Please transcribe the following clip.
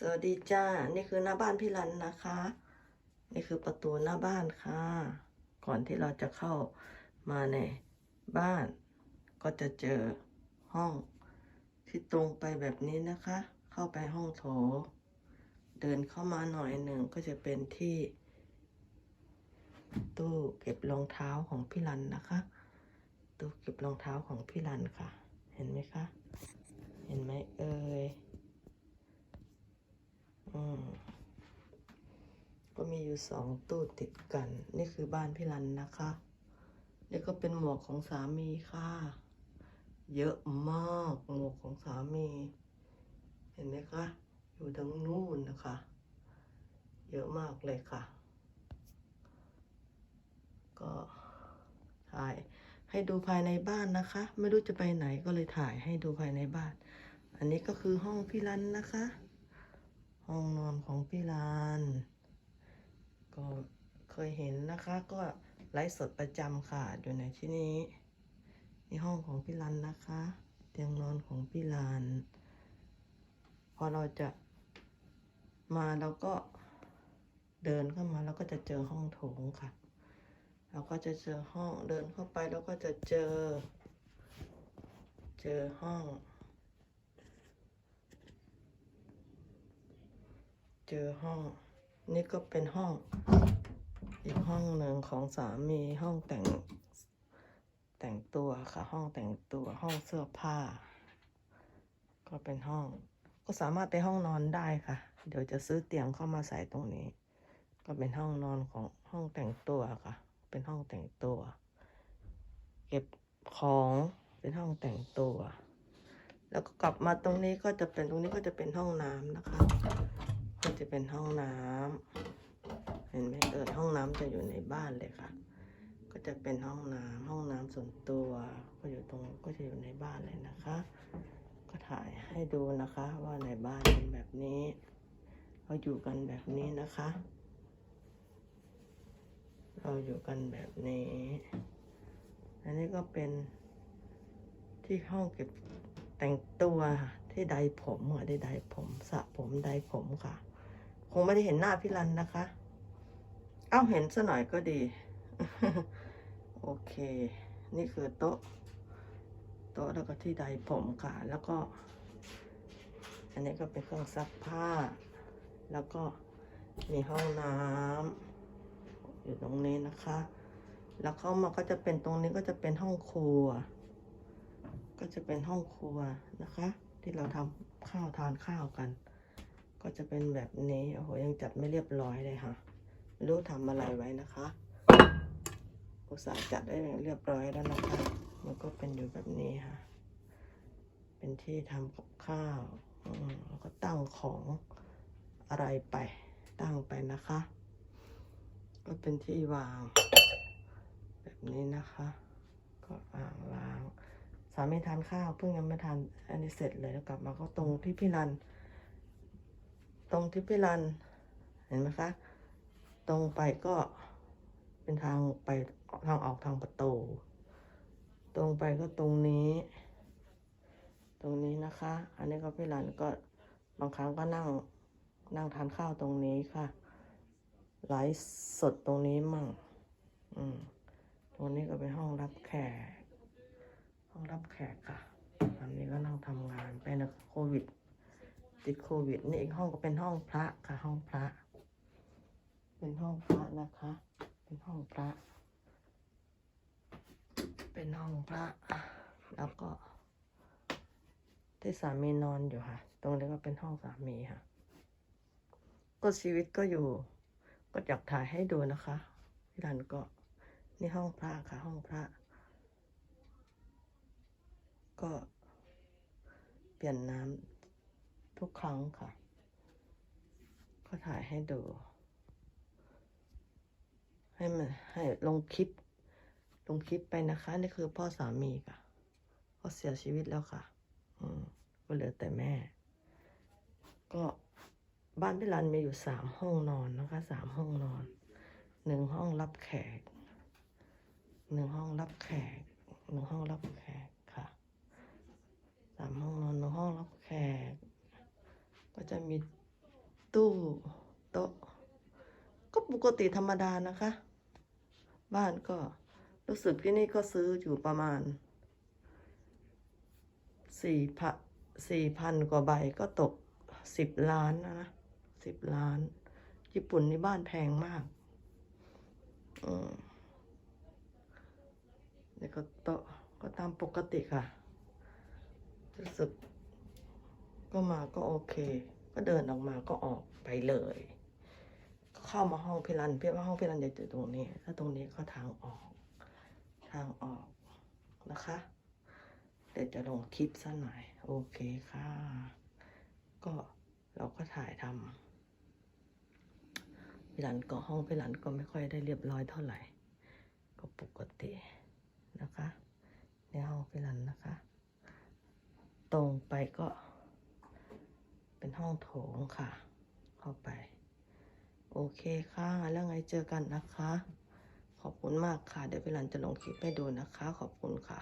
สวัสดีจ้า นี่คือหน้าบ้านพี่รันนะคะ นี่คือประตูหน้าบ้านค่ะ ก่อนที่เราจะเข้ามาในบ้าน ก็จะเจอห้องที่ตรงไปแบบนี้นะคะ เข้าไปห้องโถ เดินเข้ามาหน่อยหนึ่งก็จะเป็นที่ ตู้เก็บรองเท้าของพี่รันนะคะ ตู้เก็บรองเท้าของพี่รันค่ะ เห็นไหมคะ เห็นไหมเอ่ย อืมก็มีอยู่สองตู้ติดกัน นี่คือบ้านพี่รันนะคะ นี่ก็เป็นหมวกของสามีค่ะ เยอะมากหมวกของสามี เห็นไหมคะ อยู่ทางนู้นนะคะ เยอะมากเลยค่ะ ก็ถ่ายให้ดูภายในบ้านนะคะ ไม่รู้จะไปไหนก็เลยถ่ายให้ดูภายในบ้าน อันนี้ก็คือห้องพี่รันนะคะ ห้องนอนของพี่ลาน ก็เคยเห็นนะคะ ก็ไลฟ์สดประจำค่ะ อยู่ในที่นี้นี่ห้องของพี่ลันนะคะ เตียงนอนของพี่ลาน พอเราจะมาเราก็เดินเข้ามาแล้วก็จะเจอห้องโถงค่ะ เราก็จะเจอห้องเดินเข้าไปแล้วก็จะเจอ เจอห้อง เจอห้อง นี่ก็เป็นห้อง อีกห้องหนึ่งของสามีห้องแต่ง แต่งตัวค่ะ ห้องแต่งตัวห้องเสื้อผ้า ก็เป็นห้อง ก็สามารถไปห้องนอนได้ค่ะ เดี๋ยวจะซื้อเตียงเข้ามาใส่ตรงนี้ ก็เป็นห้องนอนของห้องแต่งตัวค่ะ เป็นห้องแต่งตัว เก็บของเป็นห้องแต่งตัวแล้วก็กลับมาตรงนี้ก็จะเป็นตรงนี้ก็จะเป็นห้องน้ำนะคะ จะเป็นห้องน้ำเห็นไหมเออห้องน้ำจะอยู่ในบ้านเลยค่ะ ก็จะเป็นห้องน้ำห้องน้ำส่วนตัวก็อยู่ตรงก็จะอยู่ในบ้านเลยนะคะ ก็ถ่ายให้ดูนะคะว่าในบ้านเป็นแบบนี้เราอยู่กันแบบนี้นะคะ เราอยู่กันแบบนี้ อันนี้ก็เป็นที่ห้องเก็บแต่งตัวที่ใดผมอะที่ใดผมสระผมใดผมค่ะ งไม่ได้เห็นหน้าพี่รันนะคะ เอ้าเห็นซะหน่อยก็ดี โอเค นี่คือโต๊ะ โต๊ะแล้วก็ที่ใดผมค่ะ แล้วก็ อันนี้ก็เป็นเครื่องซักผ้า แล้วก็มีห้องน้ำอยู่ตรงนี้นะคะ แล้วเข้ามาก็จะเป็นตรงนี้ก็จะเป็นห้องครัว ก็จะเป็นห้องครัวนะคะ ที่เราทำข้าวทานข้าวกัน ก็จะเป็นแบบนี้โอ้โหยังจัดไม่เรียบร้อยเลยค่ะรู้ทำอะไรไว้นะคะอุตส่าห์จัดได้เรียบร้อยแล้วนะคะ มันก็เป็นอยู่แบบนี้ค่ะ เป็นที่ทำกับข้าวแล้วก็ตั้งของอะไรไปตั้งไปนะคะ ก็เป็นที่วาง แบบนี้นะคะ ก็อ่างล้างสามีทานข้าวเพิ่งยังไม่ทานอันนี้เสร็จเลยแล้วกลับมาก็ตรงที่พี่รัน ตรงที่พี่รัน เห็นไหมคะ ตรงไปก็เป็นทางไปทางออกทางประตู ตรงไปก็ตรงนี้ ตรงนี้นะคะ อันนี้ก็พี่รันก็บางครั้งก็นั่งนั่งทานข้าวตรงนี้ค่ะไลฟ์สดตรงนี้มั่ง อืม ตรงนี้ก็เป็นห้องรับแขก ห้องรับแขกค่ะอันนี้ก็นั่งทำงานไปนะโควิด ติดโควิด นี่อีกห้องก็เป็นห้องพระค่ะ ห้องพระ เป็นห้องพระนะคะ เป็นห้องพระ เป็นห้องพระ แล้วก็ ที่สามีนอนอยู่ค่ะ ตรงนี้ก็เป็นห้องสามีค่ะ ก็ชีวิตก็อยู่ ก็อยากถ่ายให้ดูนะคะพี่รันก็นี่ห้องพระค่ะ ห้องพระ ก็เปลี่ยนน้ำ ทุกครั้งค่ะ ก็ถ่ายให้ดู ให้มันให้ลงคลิป ลงคลิปไปนะคะ นี่คือพ่อสามีค่ะเขาเสียชีวิตแล้วค่ะ อืมก็เหลือแต่แม่ ก็บ้านพี่รันมีอยู่สามห้องนอนนะคะสามห้องนอนหนึ่งห้องรับแขกหนึ่งห้องรับแขกหนึ่งห้องรับแขกค่ะสามห้องนอนหนึ่งห้องรับแขก ก็จะมีตู้โต๊ะ ก็ปกติธรรมดานะคะ บ้านก็รู้สึกที่นี่ก็ซื้ออยู่ประมาณสี่พันสี่พันกว่าใบก็ตกสิบล้านนะสิบล้าน ญี่ปุ่นนี่บ้านแพงมากอืมนี่ก็โต๊ะก็ตามปกติค่ะรู้สึก ก็มาก็โอเค ก็เดินออกมาก็ออกไปเลยเข้ามาห้องพิรันพี่ว่าห้องพิรันจะอยู่ตรงนี้แล้วตรงนี้ก็ทางออก ทางออกนะคะ เดี๋ยวจะลงคลิปซะหน่อย โอเคค่ะ ก็เราก็ถ่ายทำพิรันก็ห้องพิรันก็ไม่ค่อยได้เรียบร้อยเท่าไหร่ ก็ปกตินะคะในห้องพิรันนะคะ ตรงไปก็ เป็นห้องโถงค่ะ เข้าไป โอเคค่ะ แล้วไงเจอกันนะคะ ขอบคุณมากค่ะ เดี๋ยวพี่รันจะลงคลิปให้ดูนะคะ ขอบคุณค่ะ